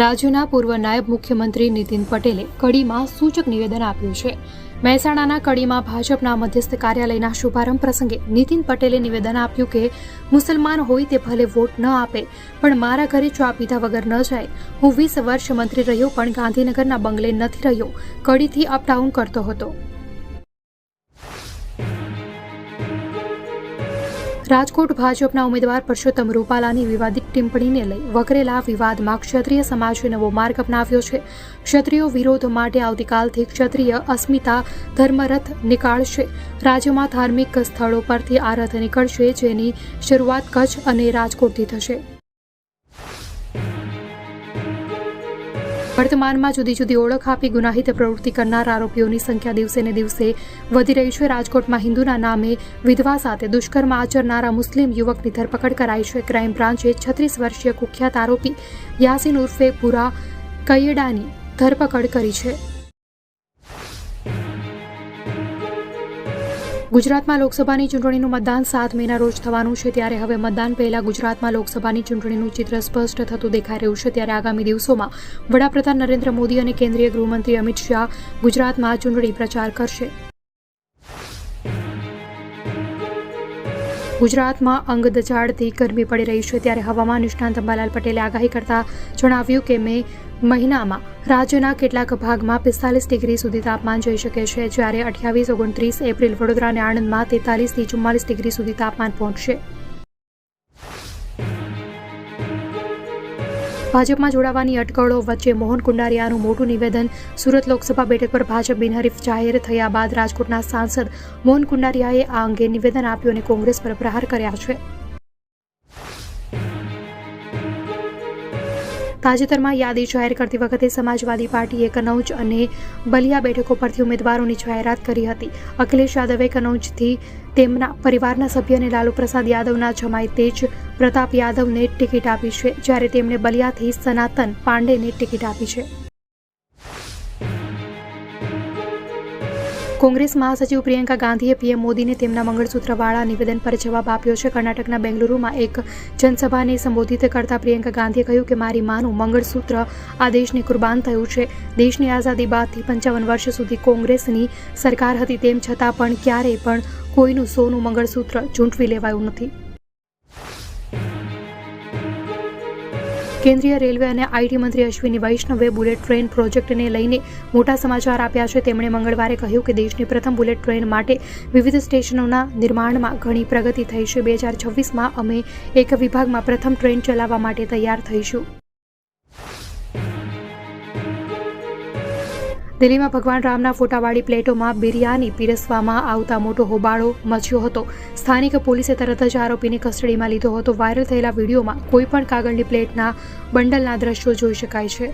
રાજ્યના પૂર્વ નાયબ મુખ્યમંત્રી નીતિન પટેલે કડીમાં સૂચક નિવેદન આપ્યું છે. મહેસાણાના કડીમાં ભાજપના મધ્યસ્થ કાર્યાલયના શુભારંભ પ્રસંગે નીતિન પટેલે નિવેદન આપ્યું કે, મુસલમાન હોય તે ભલે વોટ ન આપે, પણ મારા ઘરે ચા પીધા વગર ન જાય. હું વીસ વર્ષ મંત્રી રહ્યો, પણ ગાંધીનગરના બંગલે નથી રહ્યો. કડીથી અપડાઉન કરતો હતો. રાજકોટ ભાજપના ઉમેદવાર પરસોત્તમ રૂપાલાની વિવાદિત ટિપ્પણીને લઈ વકરેલા વિવાદમાં ક્ષત્રિય સમાજે નવો માર્ગ અપનાવ્યો છે. ક્ષત્રિયો વિરોધ માટે આવતીકાલથી ક્ષત્રિય અસ્મિતા ધર્મરથ નીકાળશે. રાજ્યમાં ધાર્મિક સ્થળો પરથી આ રથ નીકળશે જેની શરૂઆત કચ્છ અને રાજકોટથી થશે. વર્તમાનમાં જુદી જુદી ઓળખ આપી ગુનાહિત પ્રવૃત્તિ કરનાર આરોપીઓની સંખ્યા દિવસે ને દિવસે વધી રહી છે. રાજકોટમાં હિન્દુના નામે વિધવા સાથે દુષ્કર્મ આચરનારા મુસ્લિમ યુવકની ધરપકડ કરાઈ છે. ક્રાઇમ બ્રાન્ચે છત્રીસ વર્ષીય કુખ્યાત આરોપી યાસીન ઉર્ફે પુરા કૈયડાની ધરપકડ કરી છે. ગુજરાતમાં લોકસભાની ચૂંટણીનું મતદાન સાત મેના રોજ થવાનું છે ત્યારે હવે મતદાન પહેલા ગુજરાતમાં લોકસભાની ચૂંટણીનું ચિત્ર સ્પષ્ટ થતું દેખાઈ રહ્યું છે ત્યારે આગામી દિવસોમાં વડાપ્રધાન નરેન્દ્ર મોદી અને કેન્દ્રીય ગૃહમંત્રી અમિત શાહ ગુજરાતમાં ચૂંટણી પ્રચાર કરશે. ગુજરાતમાં અંગ દજાડતી ગરમી પડી રહી છે ત્યારે હવામાન નિષ્ણાંત અંબાલાલ પટેલે આગાહી કરતા જણાવ્યું કે મે મહિનામાં રાજ્યના કેટલાક ભાગમાં પિસ્તાલીસ ડિગ્રી સુધી તાપમાન જઈ શકે છે, જ્યારે અઠ્યાવીસ, ઓગણત્રીસ, એપ્રિલ, વડોદરા અને આણંદમાં તેતાલીસથી ચુમ્માલીસ ડિગ્રી સુધી તાપમાન પહોંચશે. ભાજપમાં જોડાવાની અટકળો વચ્ચે મોહન કુંડારિયાનું મોટું નિવેદન. સુરત લોકસભા બેઠક પર ભાજપ બિનહરીફ જાહેર થયા બાદ રાજકોટના સાંસદ મોહન કુંડારિયાએ આ અંગે નિવેદન આપ્યું અને કોંગ્રેસ પર પ્રહાર કર્યા છે. તાજેતરમાં યાદી જાહેર કરતી વખતે સમાજવાદી પાર્ટીએ કનૌજ અને બલિયા બેઠકો પરથી ઉમેદવારોની જાહેરાત કરી હતી. અખિલેશ યાદવે કનૌજથી તેમના પરિવારના સભ્યને લાલુ પ્રસાદ યાદવના જમાઈ તેજ પ્રતાપ યાદવને ટિકિટ આપી છે, જ્યારે તેમણે બલિયાથી સનાતન પાંડેને ટિકિટ આપી છે. કોંગ્રેસ મહાસચિવ પ્રિયંકા ગાંધીએ પીએમ મોદીને તેમના મંગળસૂત્રવાળા નિવેદન પર જવાબ આપ્યો છે. કર્ણાટકના બેંગલુરુમાં એક જનસભાને સંબોધિત કરતા પ્રિયંકા ગાંધીએ કહ્યું કે મારી માનું મંગળસૂત્ર આ દેશને કુરબાન થયું છે. દેશની આઝાદી બાદથી પંચાવન વર્ષ સુધી કોંગ્રેસની સરકાર હતી, તેમ છતાં પણ ક્યારેય પણ કોઈનું સોનું મંગળસૂત્ર ચૂંટવી લેવાયું નથી. કેન્દ્રીય રેલવે અને આઈટી મંત્રી અશ્વિની વૈષ્ણવે બુલેટ ટ્રેન પ્રોજેક્ટને લઈને મોટા સમાચાર આપ્યા છે. તેમણે મંગળવારે કહ્યું કે દેશની પ્રથમ બુલેટ ટ્રેન માટે વિવિધ સ્ટેશનોના નિર્માણમાં ઘણી પ્રગતિ થઈ છે. બે હજાર છવ્વીસમાં અમે એક વિભાગમાં પ્રથમ ટ્રેન ચલાવવા માટે તૈયાર થઈશું. દિલ્હીમાં ભગવાન રામના ફોટાવાળી પ્લેટોમાં બિરયાની પીરસવામાં આવતા મોટો હોબાળો મચ્યો હતો. સ્થાનિક પોલીસે તરત જ આરોપીને કસ્ટડીમાં લીધો હતો. વાયરલ થયેલા વિડીયોમાં કોઈપણ કાગળની પ્લેટના બંડલના દ્રશ્યો જોઈ શકાય છે.